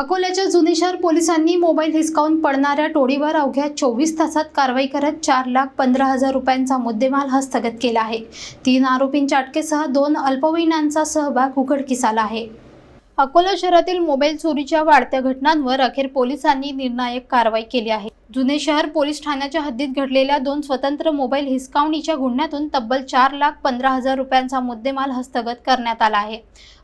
अकोल्याच्या जुने शहर पोलिसांनी मोबाईल हिसकावून पडणाऱ्या टोळीवर अवघ्या चोवीस तासात कारवाई करत चार लाख पंधरा हजार रुपयांचा मुद्देमाल हस्तगत केला आहे. तीन आरोपींच्या अटकेसह दोन अल्पवयीनांचा सहभाग उघडकीस आला आहे. अकोला शहरातील मोबाईल चोरीच्या वाढत्या घटनांवर अखेर पोलिसांनी निर्णायक कारवाई केली आहे. जुने शहर पोलीस ठाण्याच्या हद्दीत घडलेल्या दोन स्वतंत्र मोबाईल हिसकावणीच्या गुन्ह्यातून तब्बल चार लाख पंधरा हजार रुपयांचा मुद्देमाल हस्तगत करण्यात आला आहे.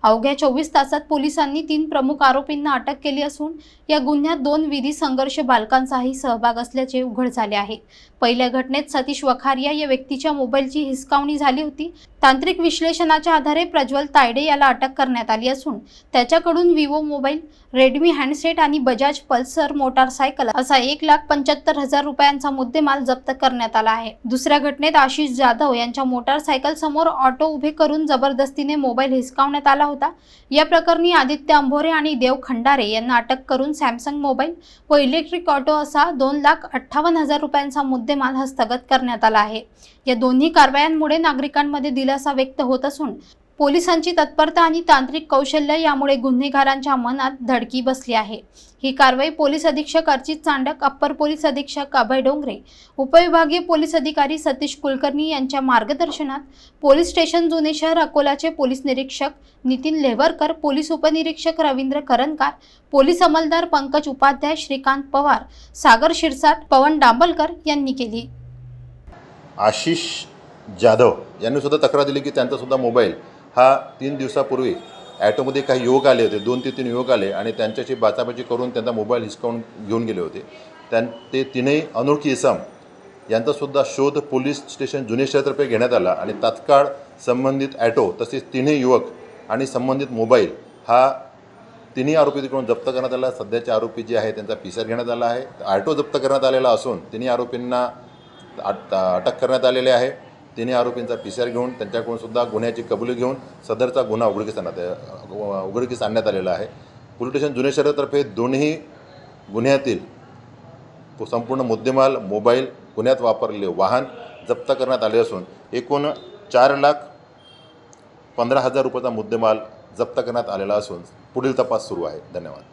अवघ्या चोवीस तासात पोलिसांनी तीन प्रमुख आरोपींना अटक केली असून या गुन्ह्यात दोन विधी संघर्ष बालकांचाही सहभाग असल्याचे उघड झाले आहे. पहिल्या घटनेत सतीश वखारिया या व्यक्तीच्या मोबाईलची हिसकावणी झाली होती. तांत्रिक विश्लेषणाच्या आधारे प्रज्वल तायडे याला अटक करण्यात आली असून त्याच्याकडून विवो मोबाईल रेडमी हँडसेट आणि बजाज पल्सर मोटारसायकल असा एक लाख पंच्याहत्तर हजार रुपयांचा मुद्देमाल जप्त करण्यात आला आहे. दुसऱ्या घटनेत आशिष जाधव यांच्या मोटारसायकल समोर ऑटो उभे करून जबरदस्तीने मोबाईल हिसकावण्यात आला होता. या प्रकरणी आदित्य अंभोरे आणि देव खंडारे यांना अटक करून सॅमसंग मोबाईल व इलेक्ट्रिक ऑटो असा दोन लाख अठ्ठावन्न हजार रुपयांचा मुद्देमाल हस्तगत करण्यात आला आहे. या दोन्ही कारवायांमुळे नागरिकांमध्ये दिलासा व्यक्त होत असून पोलिसांची तत्परता आणि तांत्रिक कौशल्य यामुळे गुन्हेगारांच्या मनात धडकी बसली आहे. ही कारवाई पोलीस अधीक्षक अर्चित चांडक अप्पर पोलीस अधीक्षक अभय डोंगरे उपविभागीय पोलीस अधिकारी सतीश कुलकर्णी यांच्या मार्गदर्शनात पोलीस स्टेशन जुने शहर अकोलाचे पोलीस निरीक्षक नितीन लेवरकर पोलीस उपनिरीक्षक रवींद्र करंकार पोलीस अंमलदार पंकज उपाध्याय श्रीकांत पवार सागर शिरसाट पवन डांबलकर यांनी केली. आशिष जाधव यांनी सुद्धा तक्रार दिली की त्यांचा सुद्धा मोबाईल हा तीन दिवसापूर्वी ॲटोमध्ये काही युवक आले होते दोन ते तीन युवक आले आणि त्यांच्याशी बाचाबाची करून त्यांचा मोबाईल हिसकावून घेऊन गेले होते. त्यां ते तीनही अनोळखी इसम यांचासुद्धा शोध पोलीस स्टेशन जुने शहरातर्फे घेण्यात आला आणि तात्काळ संबंधित ॲटो तसेच तिन्ही युवक आणि संबंधित मोबाईल हा तिन्ही आरोपीकडून जप्त करण्यात आला. सध्याचे आरोपी जे आहे त्यांचा पिसर घेण्यात आला आहे. ॲटो जप्त करण्यात आलेला असून तिन्ही आरोपींना अट अटक करण्यात आलेले आहे. तिन्ही आरोपींचा पी श्यार घेऊन त्यांच्याकडून सुद्धा गुन्ह्याची कबुली घेऊन सदरचा गुन्हा उघडकीस आणण्यात उघडकीस आणण्यात आलेला आहे. पोलीस स्टेशन जुने शहरातर्फे दोन्ही गुन्ह्यातील संपूर्ण मुद्देमाल मोबाईल गुन्ह्यात वापरलेले वाहन जप्त करण्यात आले असून एकूण चार लाख पंधरा हजार रुपयाचा मुद्देमाल जप्त करण्यात आलेला असून पुढील तपास सुरू आहे. धन्यवाद.